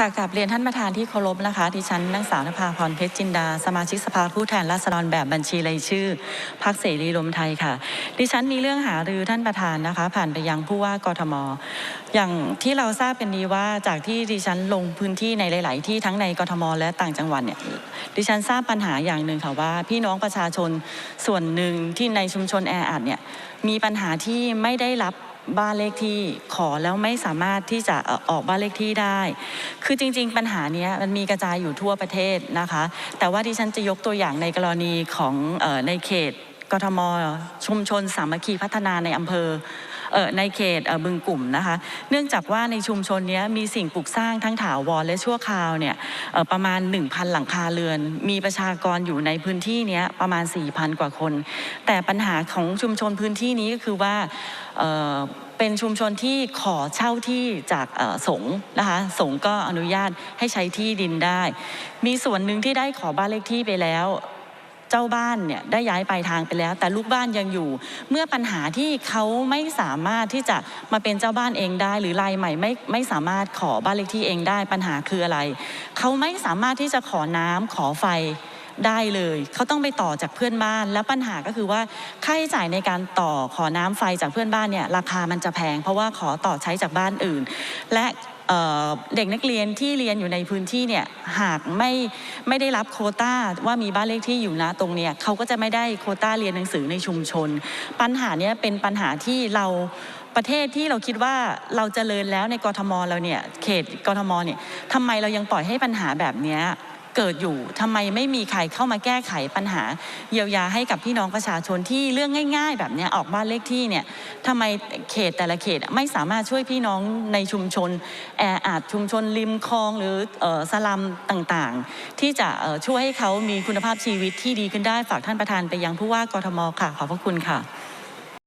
ค่ะกับเรียนท่านประธานที่เคารพนะคะดิฉันนางสาวนภาพรเพชรจินดา สมาชิกสภาผู้แทนราษฎรแบบบัญชีรายชื่อพรรคเสรีรวมไทยค่ะ ดิฉันมีเรื่องหารือท่านประธานนะคะ ผ่านไปยังผู้ว่ากทม อย่างที่เราทราบกันดีว่าจากที่ดิฉันลงพื้นที่ในหลาย ๆ ที่ทั้งในกทม และต่างจังหวัดเนี่ยดิฉันทราบปัญหาอย่างหนึ่งค่ะว่า พี่น้องประชาชนส่วนหนึ่งที่ในชุมชนแออัดเนี่ยมีปัญหาที่ไม่ได้รับ บ้านเลขที่ขอแล้วไม่สามารถที่จะออกบ้านเลขที่ได้ คือจริง ๆ ปัญหานี้มันมีกระจายอยู่ทั่วประเทศนะคะ แต่ว่าที่ฉันจะยกตัวอย่างในกรณีของในเขตกทมชุมชนสามัคคีพัฒนาในอำเภอ ในเขตบึงกลุ่มนะคะ เนื่องจากว่าในชุมชนนี้มีสิ่งปลูกสร้างทั้งถาวรและชั่วคราวเนี่ยประมาณ 1,000 หลังคาเรือน มีประชากรอยู่ในพื้นที่นี้ประมาณ 4,000 กว่าคน แต่ปัญหาของชุมชนพื้นที่นี้ก็คือว่าเป็นชุมชนที่ขอเช่าที่จากสงนะคะสงก็อนุญาตให้ใช้ที่ดินได้ มีส่วนหนึ่งที่ได้ขอบ้านเลขที่ไปแล้ว เจ้าบ้านเนี่ยได้ย้ายไปทางไปแล้ว แต่ลูกบ้านยังอยู่ เมื่อปัญหาที่เขาไม่สามารถที่จะมาเป็นเจ้าบ้านเองได้ หรือรายใหม่ไม่ไม่สามารถขอบ้านเลขที่เองได้ปัญหาคืออะไร เขาไม่สามารถที่จะขอน้ำขอไฟได้เลยเขาต้องไปต่อจากเพื่อนบ้าน แล้วปัญหาก็คือว่าค่าใช้จ่ายในการต่อขอน้ำไฟจากเพื่อนบ้านเนี่ยราคามันจะแพง เพราะว่าขอต่อใช้จากบ้านอื่น และ เด็กนักเรียนที่เรียนอยู่ในพื้นที่เนี่ยหากไม่ไม่ได้รับโคต้าว่ามีบ้านเลขที่อยู่นะตรงเนี้ยเขาก็จะไม่ได้โคต้าเรียนหนังสือในชุมชน ปัญหาเนี้ยเป็นปัญหาที่เราประเทศที่เราคิดว่าเราจเจริญแล้วในกรทมเราเนี่ยเขตกรทมเนี่ยทำไมเรายังปล่อยให้ปัญหาแบบนี้ เกิดอยู่ทำไมไม่มีใครเข้ามาแก้ไขปัญหา เยียวยาให้กับพี่น้องประชาชนที่เรื่องง่าย ๆ แบบนี้ออกบ้านเลขที่เนี่ยทำไมเขตแต่ละเขตไม่สามารถช่วยพี่น้องในชุมชนแออัดชุมชนริมคลองหรือสลัมต่างๆ ที่จะช่วยให้เขามีคุณภาพชีวิตที่ดีขึ้นได้ฝากท่านประธานไปยังผู้ว่ากทมค่ะขอบพระคุณค่ะ